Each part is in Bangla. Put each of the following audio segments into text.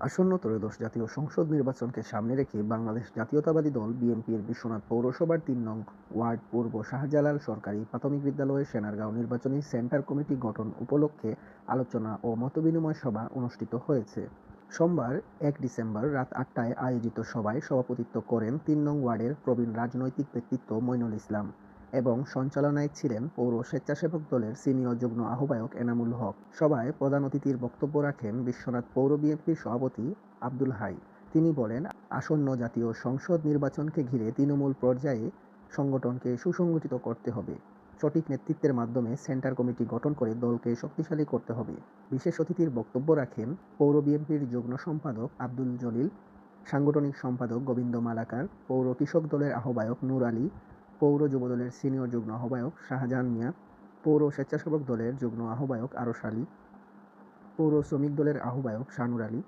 আসন্ন ত্রয়োদশ জাতীয় সংসদ নির্বাচনকে সামনে রেখে বাংলাদেশ জাতীয়তাবাদী দল বিএনপির বিশ্বনাথ পৌরসভার তিন নং ওয়ার্ড পূর্ব শাহজালাল সরকারি প্রাথমিক বিদ্যালয়ে সেনারগাঁও নির্বাচনী সেন্টার কমিটি গঠন উপলক্ষে আলোচনা ও মতবিনিময় সভা অনুষ্ঠিত হয়েছে। সোমবার, এক ডিসেম্বর রাত আটটায় আয়োজিত সভায় সভাপতিত্ব করেন তিন নং ওয়ার্ডের প্রবীণ রাজনৈতিক ব্যক্তিত্ব মইনুল ইসলাম। এবং সঞ্চালনায় ছিলেন পৌর স্বেচ্ছাসেবক দলের সিনিয়র যুগ্ম আহ্বায়ক এনামুল হক। সভায় প্রধান অতিথির বক্তব্য রাখেন বিশ্বনাথ পৌর বিএনপির সভাপতি আব্দুল হাই। তিনি বলেন, আসন্ন জাতীয় সংসদ নির্বাচনকে ঘিরে তৃণমূল পর্যায়ে সংগঠনকে সুসংগঠিত করতে হবে। সঠিক নেতৃত্বের মাধ্যমে সেন্টার কমিটি গঠন করে দলকে শক্তিশালী করতে হবে। বিশেষ অতিথির বক্তব্য রাখেন পৌর বিএনপির যুগ্ম সম্পাদক আব্দুল জলিল, সাংগঠনিক সম্পাদক গোবিন্দ মালাকার, পৌর কৃষক দলের আহ্বায়ক নূর আলী পৌর যুবদলের সিনিয়র যুগ্ম আহ্বায়ক শাহজাহান মিয়া, পৌর স্বেচ্ছাসেবক দলের যুগ্ম আহ্বায়ক আরশ আলী, পৌর শ্রমিক দলের আহ্বায়ক শানুর আলী।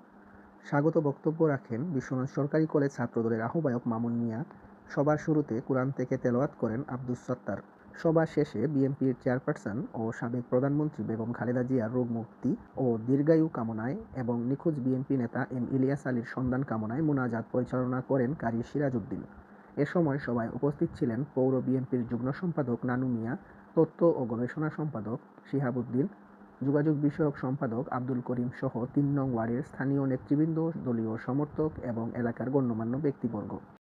স্বাগত বক্তব্য রাখেন বিশ্বনাথ সরকারি কলেজ ছাত্রদলের আহ্বায়ক মামুন মিয়া। সবার শুরুতে কোরআন থেকে তেলাওয়াত করেন আব্দুস সত্তার। সভা শেষে বিএনপির চেয়ারপারসন ও সাবেক প্রধানমন্ত্রী বেগম খালেদা জিয়ার রোগ মুক্তি ও দীর্ঘায়ু কামনায় এবং নিখোঁজ বিএনপি নেতা এম ইলিয়াস আলীর সন্ধান কামনায় মোনাজাত পরিচালনা করেন কারি সিরাজউদ্দিন। এ সময় সভায় উপস্থিত ছিলেন পৌর বিএনপির যুগ্ম সম্পাদক নানু মিয়া, তথ্য ও গবেষণা সম্পাদক শিহাবুদ্দিন, যোগাযোগ বিষয়ক সম্পাদক আব্দুল করিম সহ তিন নং ওয়ার্ডের স্থানীয় নেতৃবৃন্দ, দলীয় সমর্থক এবং এলাকার গণ্যমান্য ব্যক্তিবর্গ।